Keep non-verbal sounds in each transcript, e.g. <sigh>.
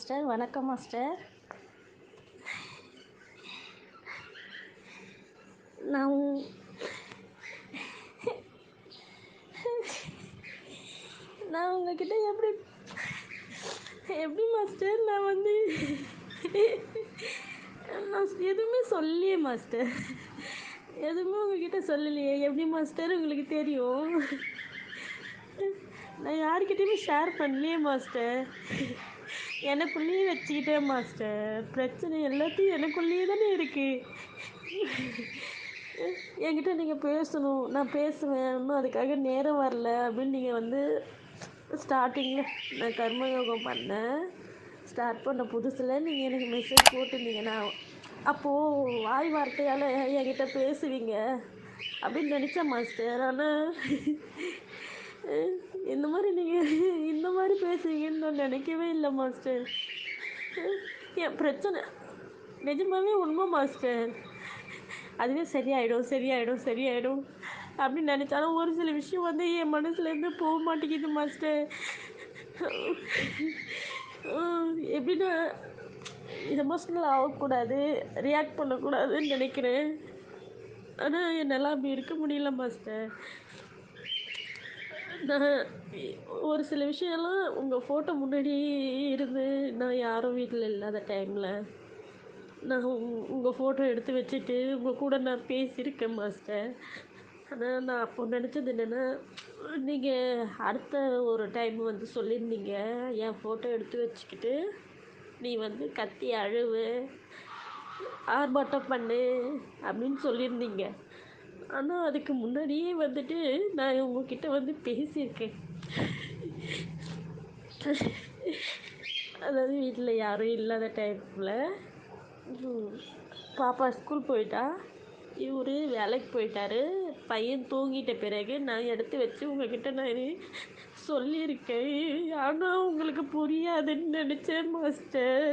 Master. வணக்கம் master. நான் நான் உங்ககிட்ட எப்படி எப்படி மாஸ்டர்? நான் வந்து நான் எதுவுமே சொல்லியே மாஸ்டர். எதுவுமே உங்ககிட்ட சொல்லலையே. எப்படி மாஸ்டர்? உங்களுக்கு தெரியும். நான் யாருக்கிட்டேயுமே ஷேர் பண்ணலையே மாஸ்டர். எனக்குள்ளேயே வச்சுக்கிட்டேன் மாஸ்டர் பிரச்சனை எல்லாத்தையும் எனக்குள்ளேயே தானே இருக்குது என்கிட்ட நீங்கள் பேசணும். நான் பேசுவேன். இன்னும் அதுக்காக நேரம் வரல. அப்படின்னு நீங்கள் வந்து ஸ்டார்டிங்கில் நான் கர்மயோகம் பண்ணேன். ஸ்டார்ட் பண்ண புதுசில் நீங்கள் எனக்கு மெசேஜ் போட்டிருந்தீங்க நான் அப்போது வாய் வார்த்தையால் என்கிட்ட பேசுவீங்க. அப்படின்னு நினச்சேன் மாஸ்டர் ஆனால் இந்த மாதிரி நீங்கள் இந்த மாதிரி பேசுவீங்கன்னு நான் நினைக்கவே இல்லை மாஸ்டர். என் பிரச்சனை நிஜமாவே உண்மை மாஸ்டர். அதுவே சரியாயிடும் சரியாயிடும் சரியாயிடும் அப்படின்னு நினச்சாலும் ஒரு சில விஷயம் வந்து என் மனசுலேருந்து போக மாட்டேங்குது மாஸ்டர். எப்படின்னா எமோஷ்னல் ஆகக்கூடாது ரியாக்ட் பண்ணக்கூடாதுன்னு நினைக்கிறேன். ஆனால் என்னால் அப்படி இருக்க முடியல மாஸ்டர். நான் ஒரு சில விஷயம்லாம் உங்கள் ஃபோட்டோ முன்னாடி இருந்து நான் யாரும் வீட்டில் இல்லாத டைமில் நான் உங்கள் ஃபோட்டோ எடுத்து வச்சுட்டு உங்கள் கூட நான் பேசியிருக்கேன் மாஸ்டர் ஆனால் நான் அப்போ நினச்சது என்னென்னா நீங்கள் அடுத்த ஒரு டைம் வந்து சொல்லியிருந்தீங்க. என் ஃபோட்டோ எடுத்து வச்சுக்கிட்டு நீ வந்து கத்தி அழுவு ஆர்ப்பாட்டம் பண்ணு அப்படின்னு சொல்லியிருந்தீங்க. ஆனால் அதுக்கு முன்னாடியே வந்துட்டு நான் உங்ககிட்ட வந்து பேசியிருக்கேன். அதாவது வீட்டில் யாரும் இல்லாத டைமில் பாப்பா ஸ்கூல் போயிட்டா. இவர் வேலைக்கு போயிட்டாரு. பையன் தூங்கிட்ட பிறகு நான் எடுத்து வச்சு உங்ககிட்ட நான் சொல்லியிருக்கேன். ஆனால் உங்களுக்கு புரியாதுன்னு நினச்சேன் மாஸ்டர்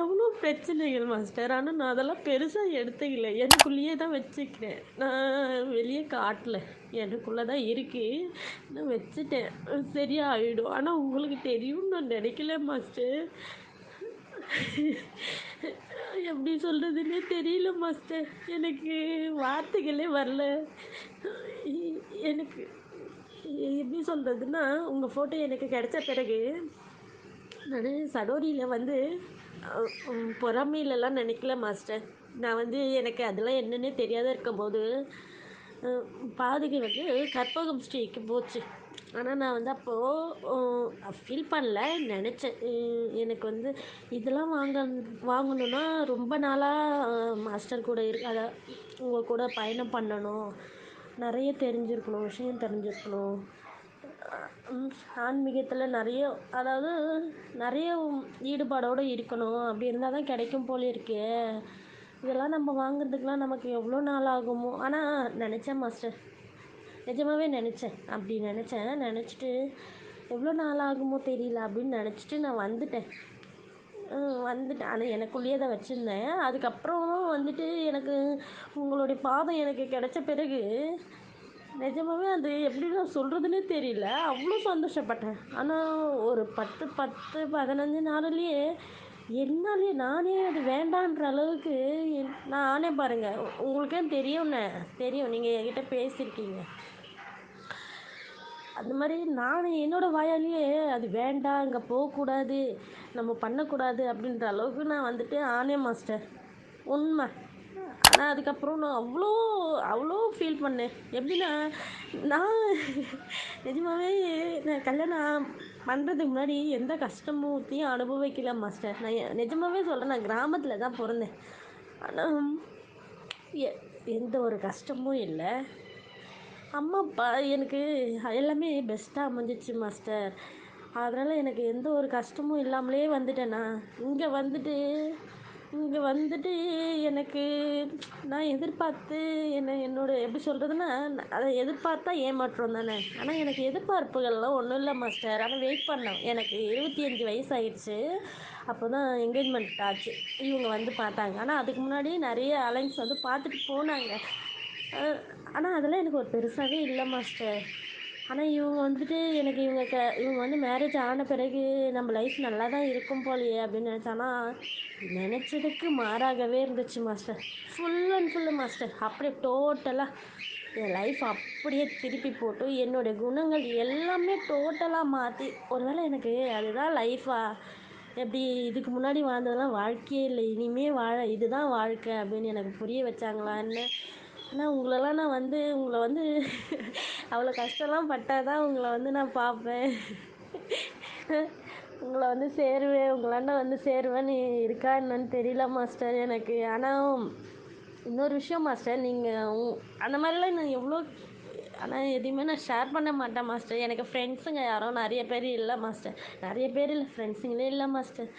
எவ்வளோ பிரச்சனைகள் மாஸ்டர் ஆனால் நான் அதெல்லாம் பெருசாக எடுத்துக்கல. எனக்குள்ளேயே தான் வச்சுக்கிறேன். நான் வெளியே காட்டல. எனக்குள்ளே தான் இருக்குது நான் வச்சுட்டேன். சரியாக ஆகிடும் ஆனால் உங்களுக்கு தெரியும்னு நான் நினைக்கல மாஸ்டர் எப்படி சொல்கிறதுனே தெரியல மாஸ்டர் எனக்கு வார்த்தைகளே வரல. எனக்கு எப்படி சொல்கிறதுன்னா உங்கள் ஃபோட்டோ எனக்கு கிடைச்ச பிறகு நான் சடோரியில் வந்து பொறாமையிலலாம் நினைக்கல மாஸ்டர். நான் வந்து எனக்கு அதெல்லாம் என்னன்னே தெரியாத இருக்கும்போது அஹ், பாதுகை வந்து கற்பகம் ஸ்ரீக்கு போச்சு. ஆனால் நான் வந்து அப்போது ஃபீல் பண்ணல நினச்சேன். எனக்கு வந்து இதெல்லாம் வாங்க வாங்கணுன்னா ரொம்ப நாளாக மாஸ்டர் கூட இரு அதை உங்கள் கூட பயணம் பண்ணணும். நிறைய தெரிஞ்சிருக்கணும் விஷயம் தெரிஞ்சிருக்கணும். ஆன்மீகத்தில் நிறைய அதாவது நிறைய ஈடுபாடோடு இருக்கணும். அப்படி இருந்தால் தான் கிடைக்கும் போல இருக்கே. இதெல்லாம் நம்ம வாங்குறதுக்கெலாம் நமக்கு எவ்வளோ நாள் ஆகுமோ? ஆனால் நினச்சேன் மாஸ்டர் நிஜமாகவே நினச்சேன். அப்படி நினச்சேன். நினச்சிட்டு எவ்வளோ நாள் ஆகுமோ தெரியல அப்படின்னு நினச்சிட்டு நான் வந்துட்டேன். வந்துட்டேன். ஆனால் எனக்குள்ளேயே தான் வச்சுருந்தேன். அதுக்கப்புறம் வந்துட்டு எனக்கு உங்களுடைய பாதம் எனக்கு கிடைச்ச பிறகு நிஜமாவே அது எப்படி நான் சொல்கிறதுனே தெரியல. அவ்வளோ சந்தோஷப்பட்டேன். ஆனால் ஒரு பத்து பத்து பதினஞ்சு நாள்லயே என்னாலே நானே அது வேண்டான்ற அளவுக்கு நானே பாருங்கள் உங்களுக்கே தெரியும்ண்ணே தெரியும் நீங்கள் என்கிட்ட பேசியிருக்கீங்க. அந்த மாதிரி நான் என்னோடய வாயாலேயே அது வேண்டாம் அங்கே போகக்கூடாது நம்ம பண்ணக்கூடாது அப்படின்ற அளவுக்கு நான் வந்துட்டு ஆனே மாஸ்டர். உண்மை. ஆனால் அதுக்கப்புறம் நான் அவ்வளோ அவ்வளோ ஃபீல் பண்ணேன். எப்படின்னா நான் நிஜமாவே நான் கல்யாணம் பண்ணுறதுக்கு முன்னாடி எந்த கஷ்டமூர்த்தியும் அனுபவிக்கல மாஸ்டர் நான் நிஜமாவே சொல்கிறேன் நான் கிராமத்தில் தான் பிறந்தேன். ஆனால் எ- எந்த ஒரு கஷ்டமும் இல்லை. அம்மா அப்பா எனக்கு எல்லாமே பெஸ்ட்டாக அமைஞ்சிச்சு மாஸ்டர் அதனால் எனக்கு எந்த ஒரு கஷ்டமும் இல்லாமலே வந்துட்டேன் நான். இங்கே வந்துட்டு இங்கே வந்துட்டு எனக்கு நான் எதிர்பார்த்து என்ன என்னோட எப்படி சொல்கிறதுன்னா அதை எதிர்பார்த்தா ஏமாற்றம் தானே. ஆனால் எனக்கு எதிர்பார்ப்புகள்லாம் ஒன்றும் இல்லை மாஸ்டர் ஆனால் வெயிட் பண்ணேன். எனக்கு இருபத்தி அஞ்சு வயசு ஆயிடுச்சு அப்போ தான் என்கேஜ்மெண்ட் ஆச்சு. இவங்க வந்து பார்த்தாங்க. ஆனால் அதுக்கு முன்னாடி நிறைய அலைன்ஸ் வந்து பார்த்துட்டு போனாங்க. ஆனால் அதெல்லாம் எனக்கு ஒரு பெருசாகவே இல்லை மாஸ்டர் ஆனால் இவங்க வந்துட்டு எனக்கு இவங்க க இவங்க வந்து மேரேஜ் ஆன பிறகு நம்ம லைஃப் நல்லா தான் இருக்கும் போலையே அப்படின்னு நினச்சானா நினச்சதுக்கு மாறாகவே இருந்துச்சு master full and full master அப்படியே டோட்டலாக என் லைஃப் அப்படியே திருப்பி போட்டு என்னுடைய குணங்கள் எல்லாமே டோட்டலாக மாற்றி ஒருவேளை எனக்கு அதுதான் லைஃபாக எப்படி இதுக்கு முன்னாடி வாழ்ந்ததெல்லாம் வாழ்க்கையே இல்லை இனிமே வாழ இதுதான் வாழ்க்கை அப்படின்னு எனக்கு புரிய வச்சாங்களான்னு. ஆனால் உங்களெல்லாம் நான் வந்து உங்களை வந்து <laughs> அவ்வளோ கஷ்டம்லாம் பட்டால் தான் உங்களை வந்து நான் பார்ப்பேன். உங்களை வந்து சேருவேன். உங்களாண்ட வந்து சேருவேன்னு இருக்கா என்னன்னு தெரியல மாஸ்டர் எனக்கு ஆனால் இன்னொரு விஷயம் மாஸ்டர் நீங்கள் அந்த மாதிரிலாம் நான் எவ்வளோ ஆனால் எதையுமே நான் ஷேர் பண்ண மாட்டேன் மாஸ்டர் எனக்கு ஃப்ரெண்ட்ஸுங்க யாரும் நிறைய பேர் இல்லை மாஸ்டர் நிறைய பேர் இல்லை ஃப்ரெண்ட்ஸுங்களே இல்லை மாஸ்டர்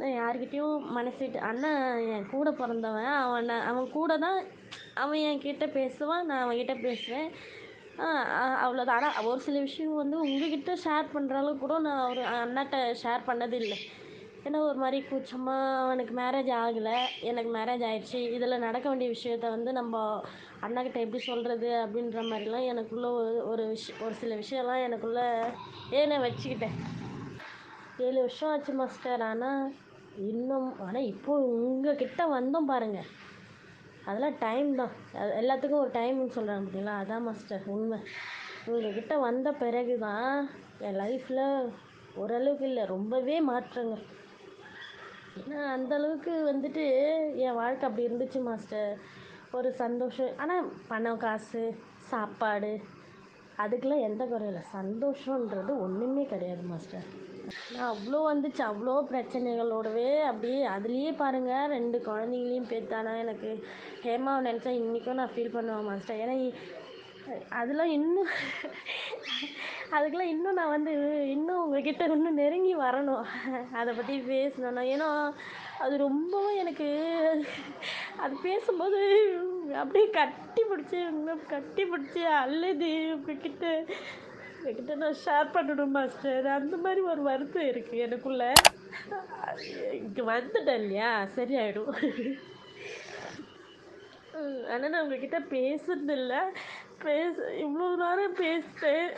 நான் யார்கிட்டேயும் மனசிட்டு அண்ணன் என் கூட பிறந்தவன். அவன் அவன் கூட தான் அவன் என்கிட்ட பேசுவான் நான் அவன்கிட்ட பேசுவேன். அவ்வளோதான் ஆனால் ஒரு சில விஷயம் வந்து உங்ககிட்ட ஷேர் பண்ணுற அளவுக்கு கூட நான் ஒரு அண்ணாட்ட ஷேர் பண்ணதில்லை. ஏன்னா ஒரு மாதிரி கூச்சமாக அவனுக்கு மேரேஜ் ஆகலை எனக்கு மேரேஜ் ஆகிடுச்சி இதில் நடக்க வேண்டிய விஷயத்த வந்து நம்ம அண்ணாக்கிட்ட எப்படி சொல்கிறது அப்படின்ற மாதிரிலாம் எனக்குள்ளே ஒரு ஒரு விஷயம் ஒரு சில விஷயம்லாம் எனக்குள்ளே ஏனை வச்சுக்கிட்டேன். ஏழு வருஷம் ஆச்சு மாஸ்டர் ஆனால் இன்னும் ஆனால் இப்போ உங்ககிட்ட வந்தோம் பாருங்கள் அதெல்லாம் டைம் தான். அது எல்லாத்துக்கும் ஒரு டைம்னு சொல்கிறாங்க பார்த்தீங்களா அதான் மாஸ்டர் உண்மை. உங்கள்கிட்ட வந்த பிறகு தான் என் லைஃப்பில் ஓரளவுக்கு இல்லை ரொம்பவே மாற்றங்கள். ஏன்னா அந்தளவுக்கு வந்துட்டு என் வாழ்க்கை அப்படி இருந்துச்சு மாஸ்டர் ஒரு சந்தோஷம். ஆனால் பணம் காசு சாப்பாடு அதுக்கெலாம் எந்த குறையும் இல்லை. சந்தோஷன்றது ஒன்றுமே கிடையாது மாஸ்டர் நான் அவ்வளோ வந்துச்சு. அவ்வளோ பிரச்சனைகளோடவே அப்படியே அதுலேயே பாருங்கள் ரெண்டு குழந்தைங்களையும் பேத்தானா எனக்கு. ஹேமாவை நினச்சா இன்றைக்கும் நான் ஃபீல் பண்ணுவேன் மாஸ்டர் ஏன்னா அதெல்லாம் இன்னும் அதுக்கெல்லாம் இன்னும் நான் வந்து இன்னும் உங்ககிட்ட இன்னும் நெருங்கி வரணும். அதை பற்றி பேசணும்னா ஏன்னா அது ரொம்பவும் எனக்கு அது பேசும்போது அப்படியே கட்டி பிடிச்சி இன்னும் கட்டி பிடிச்சி அழுது உங்ககிட்ட. என்கிட்ட நான் ஷேர் பண்ணணும் மாஸ்டர் அந்த மாதிரி ஒரு வருத்தம் இருக்குது எனக்குள்ள. இங்கே வந்துட்டேன் இல்லையா? சரியாயிடும். ஆனால் நான் உங்ககிட்ட பேசுறது இல்லை. பேச இவ்வளோ நேரம் பேசிட்டேன்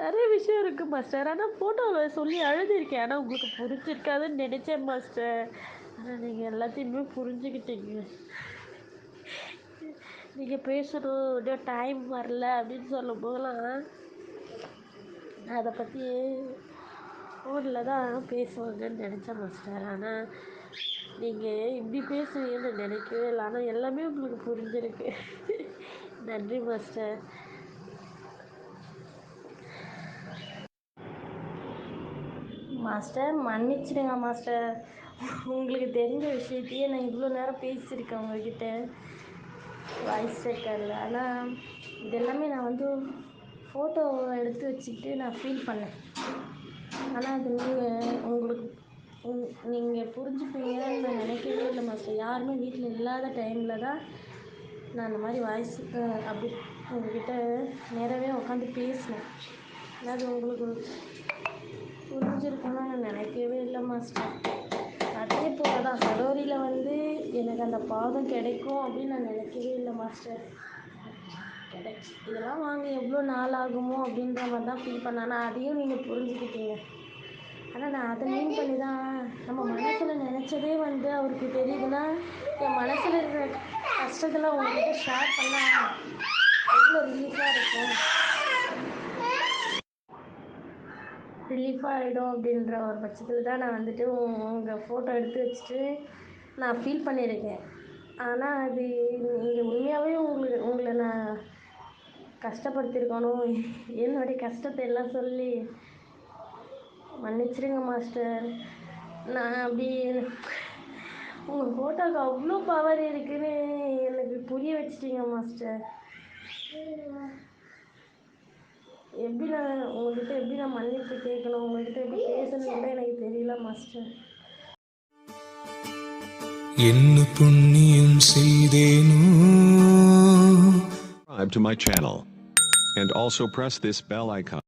நிறைய விஷயம் இருக்குது மாஸ்டர் ஆனால் ஃபோட்டோவில் சொல்லி அழுதுருக்கேன் ஆனால் உங்களுக்கு புரிஞ்சிருக்காதுன்னு நினச்சேன் மாஸ்டர் ஆனால் நீங்கள் எல்லாத்தையுமே புரிஞ்சுக்கிட்டீங்க. நீங்கள் பேசணும் இன்னும் டைம் வரல அப்படின்னு சொல்லும் போதெல்லாம் அதை பற்றி ஃபோனில் தான் பேசுவாங்கன்னு நினச்சேன் மாஸ்டர் ஆனால் நீங்கள் இப்படி பேசுவீங்கன்னு நினைக்கவே இல்லை. ஆனால் எல்லாமே உங்களுக்கு புரிஞ்சிருக்கு. நன்றி மாஸ்டர் மாஸ்டர் மன்னிச்சிடுங்க மாஸ்டர் உங்களுக்கு தெரிஞ்ச விஷயத்தையே நான் இவ்வளோ நேரம் பேசியிருக்கேன் உங்ககிட்ட. வாய்ஸ் ரெக்கார்டில் ஆனால் இது எல்லாமே நான் வந்து ஃபோட்டோ எடுத்து வச்சுக்கிட்டு நான் ஃபீல் பண்ணேன். ஆனால் அது நீங்கள் உங்களுக்கு உங் நீங்கள் புரிஞ்சுப்பீங்கன்னு நான் நினைக்கவே இல்லை மாஸ்டர் யாருமே வீட்டில் இல்லாத டைமில் தான் நான் அந்த மாதிரி வாய்ஸ் அப்படி உங்ககிட்ட நேராகவே உட்காந்து பேசினேன். ஆனால் அது உங்களுக்கு புரிஞ்சிருக்கும்னு நான் நினைக்கவே இல்லை மாஸ்டர் அதே போல தான் சடோரியில் வந்து எனக்கு அந்த பாதம் கிடைக்கும் அப்படின்னு நான் நினைக்கவே இல்லை மாஸ்டர். கிடைச்சி இதெல்லாம் வாங்க எவ்வளோ நாள் ஆகுமோ அப்படின்ற மாதிரி தான் ஃபீல் பண்ணேன். ஆனால் அதையும் நீங்கள் புரிஞ்சுக்கிட்டீங்க. ஆனால் நான் அதை மீன் பண்ணி தான் நம்ம மனசில் நினச்சதே வந்து அவருக்கு தெரியுதுன்னா என் மனசில் இருக்கிற கஷ்டத்தெல்லாம் உங்ககிட்ட ஷேர் பண்ணால் எவ்வளோ ரிலீஃபாக இருக்கும். ரிலீஃபாக ஆகிடும் அப்படின்ற ஒரு பட்சத்தில் தான் நான் வந்துட்டு உங்கள் ஃபோட்டோ எடுத்து வச்சுட்டு நான் ஃபீல் பண்ணியிருக்கேன் ஆனால் அது நீங்கள் உண்மையாகவே உங்களுக்கு உங்களை நான் கஷ்டப்படுத்தியிருக்கணும். என்னுடைய கஷ்டத்தை எல்லாம் சொல்லி மன்னிச்சிடுங்க மாஸ்டர் நான் அப்படி உங்கள் ஃபோட்டோவுக்கு அவ்வளோ பவர் இருக்குன்னு எனக்கு புரிய வச்சிட்டீங்க மாஸ்டர் எப்படி நான் உங்கள்கிட்ட எப்படி நான் மன்னிப்பு கேட்கணும்? உங்கள்கிட்ட எப்படி பேசணும் கூட எனக்கு தெரியல மாஸ்டர் என்ன புண்ணியம் செய்தேனோ subscribe to my channel. And also press this bell icon.